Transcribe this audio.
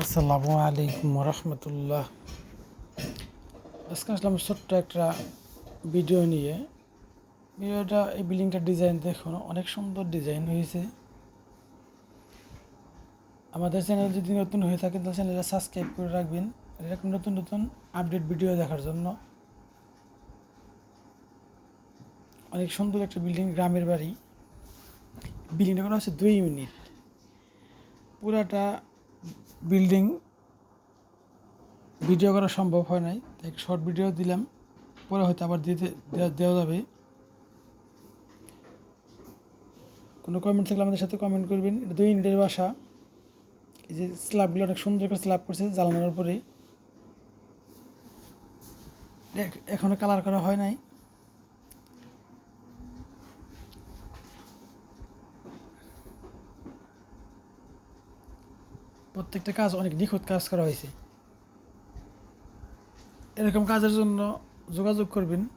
আসসালামু আলাইকুম রহমতুল্লাহ আজকে আসলাম ছোট্ট একটা ভিডিও নিয়ে। ভিডিওটা এই বিল্ডিংটার ডিজাইন দেখুন, অনেক সুন্দর ডিজাইন হয়েছে। আমাদের চ্যানেল যদি নতুন হয়ে থাকে, তাহলে চ্যানেলটা সাবস্ক্রাইব করে রাখবেন। এরকম নতুন নতুন আপডেট ভিডিও দেখার জন্য। অনেক সুন্দর একটা বিল্ডিং, গ্রামের বাড়ি। বিল্ডিংটা করা হচ্ছে দুই ইউনিট পুরাটা বিল্ডিং ভিডিও করা সম্ভব হয় নাই। তাই শর্ট ভিডিও দিলাম, পরে হয়তো আবার দিতে দেওয়া- যাবে। কোনো কমেন্ট থাকলে আমাদের সাথে কমেন্ট করবেন। এটা দুই ইন্টের বাসা এই যে স্ল্যাবগুলো অনেক সুন্দর করে স্ল্যাব করছে জ্বালানোর উপরে। এখ- এখনও কালার করা হয় নাই। প্রত্যেকটা কাজ অনেক নিখুঁত কাজ করা হয়েছে। এরকম কাজের জন্য যোগাযোগ করবেন।